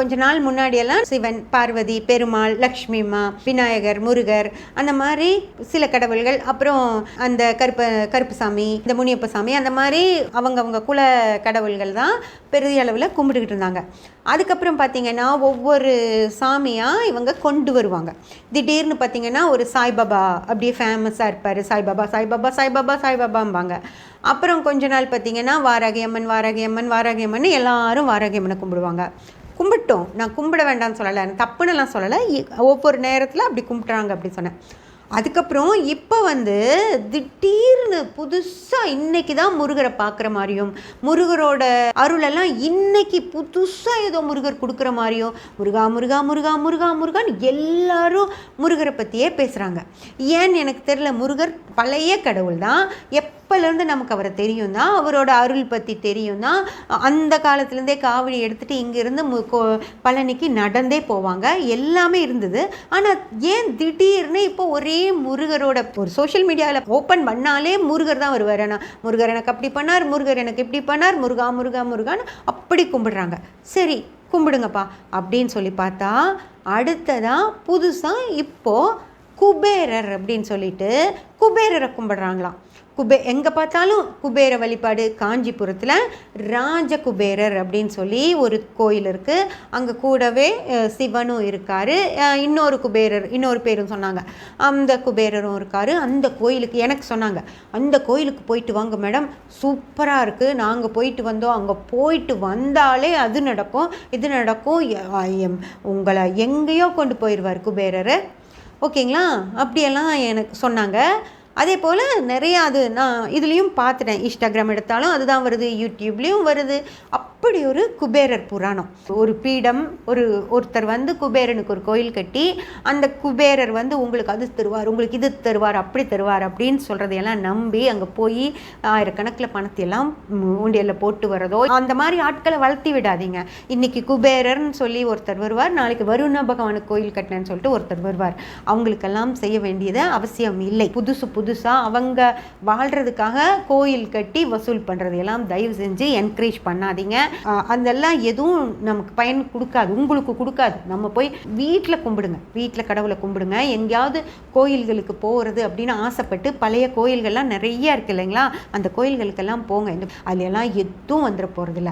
கொஞ்ச நாள் முன்னாடியெல்லாம் சிவன் பார்வதி பெருமாள் லக்ஷ்மிமா விநாயகர் முருகர் அந்த மாதிரி சில கடவுள்கள் அப்புறம் அந்த கருப்ப கருப்புசாமி இந்த முனியப்ப சாமி அந்த மாதிரி அவங்கவுங்க குல கடவுள்கள் தான் பெரிய அளவில் கும்பிட்டுக்கிட்டு இருந்தாங்க. அதுக்கப்புறம் பார்த்தீங்கன்னா ஒவ்வொரு சாமியாக இவங்க கொண்டு வருவாங்க. திடீர்னு பார்த்தீங்கன்னா ஒரு சாய்பாபா அப்படியே ஃபேமஸாக இருப்பார். சாய்பாபா சாய்பாபா சாய்பாபா சாய்பாபாம்பாங்க. அப்புறம் கொஞ்ச நாள் பார்த்தீங்கன்னா வாராகியம்மன் வாராகியம்மன் வாராகியம்மன் எல்லாரும் வாராகியம்மனை கும்பிடுவாங்க. கும்பிட்டோம். நான் கும்பிட வேண்டாம்னு சொல்லலை. தப்புன்னுலாம் சொல்லலை. ஒவ்வொரு நேரத்தில் அப்படி கும்பிட்றாங்க அப்படி சொன்னேன். அதுக்கப்புறம் இப்போ வந்து திடீர்னு புதுசாக இன்னைக்கு தான் முருகரை பார்க்குற மாதிரியும் முருகரோட அருளெல்லாம் இன்னைக்கு புதுசாக ஏதோ முருகர் கொடுக்குற மாதிரியும் முருகா முருகா முருகா முருகா முருகான்னு எல்லாரும் முருகரை பற்றியே பேசுகிறாங்க ஏன்னு எனக்கு தெரியல முருகர் பழைய கடவுள் தான். எப்போலேருந்து நமக்கு அவரை தெரியும் தான் அவரோட அருள் பற்றி தெரியும் தான். அந்த காலத்துலேருந்தே காவடி எடுத்துகிட்டு இங்கேருந்து மு கோ பழனிக்கு நடந்தே போவாங்க. எல்லாமே இருந்தது. ஆனால் ஏன் திடீர்னு இப்போ ஒரே முருகரோட ஒரு சோஷியல் மீடியாவில் ஓப்பன் பண்ணாலே முருகர் தான் வருவார். ஆனால் முருகர் எனக்கு அப்படி பண்ணார் முருகர் எனக்கு இப்படி பண்ணார் முருகா முருகா முருகான்னு அப்படி கும்பிடுறாங்க. சரி கும்பிடுங்கப்பா அப்படின்னு சொல்லி பார்த்தா அடுத்ததாக புதுசாக இப்போது குபேரர் அப்படின்னு சொல்லிட்டு குபேரரை கும்பிடுறாங்களாம். குபே எங்கே பார்த்தாலும் குபேர வழிபாடு காஞ்சிபுரத்தில் ராஜ குபேரர் அப்படின்னு சொல்லி ஒரு கோயில் இருக்குது அங்கே கூடவே சிவனும் இருக்கார். இன்னொரு குபேரர் இன்னொரு பேரும் சொன்னாங்க. அந்த குபேரரும் இருக்கார். அந்த கோயிலுக்கு எனக்கு சொன்னாங்க அந்த கோயிலுக்கு போயிட்டு வாங்க மேடம். சூப்பராக இருக்குது நாங்கள் போயிட்டு வந்தோம். அங்கே போயிட்டு வந்தாலே அது நடக்கும் இது நடக்கும். எம்- உங்களை எங்கேயோ கொண்டு போயிடுவார் குபேரர். ஓகேங்களா? அப்படியெல்லாம் எனக்கு சொன்னாங்க. அதே போல் நிறையா அது நான் இதுலேயும் பார்த்துட்டேன். இன்ஸ்டாகிராம் எடுத்தாலும் அதுதான் வருது யூடியூப்லேயும் வருது. அப் அப்படி ஒரு குபேரர் புராணம். ஒரு பீடம் ஒரு ஒருத்தர் வந்து குபேரனுக்கு ஒரு கோயில் கட்டி அந்த குபேரர் வந்து உங்களுக்கு அது தருவார் உங்களுக்கு இது தருவார் அப்படி தருவார் அப்படின்னு சொல்கிறதையெல்லாம் நம்பி அங்கே போய் ஆயிரக்கணக்கில் பணத்தையெல்லாம் உண்டியலில் போட்டு வரதோ அந்த மாதிரி ஆட்களை வளர்த்தி விடாதீங்க. இன்னைக்கு குபேரர்னு சொல்லி ஒருத்தர் வருவார் நாளைக்கு வருண பகவானுக்கு கோயில் கட்டினேன்னு சொல்லிட்டு ஒருத்தர் வருவார். அவங்களுக்கெல்லாம் செய்ய வேண்டியது அவசியம் இல்லை. புதுசு புதுசாக அவங்க வாழ்கிறதுக்காக கோயில் கட்டி வசூல் பண்ணுறதையெல்லாம் தயவு செஞ்சு என்கரேஜ் பண்ணாதீங்க. அதெல்லாம் எதுவும் நமக்கு பயன் கொடுக்காது உங்களுக்கு கொடுக்காது. நம்ம போய் வீட்டில் கும்பிடுங்க. வீட்டில் கடவுளை கும்பிடுங்க. எங்கேயாவது கோயில்களுக்கு போகிறது அப்படின்னு ஆசைப்பட்டு பழைய கோயில்கள்லாம் நிறைய இருக்கு இல்லைங்களா? அந்த கோயில்களுக்கெல்லாம் போங்க. இந்த அதிலெல்லாம் எதுவும் வந்துட போகிறதில்ல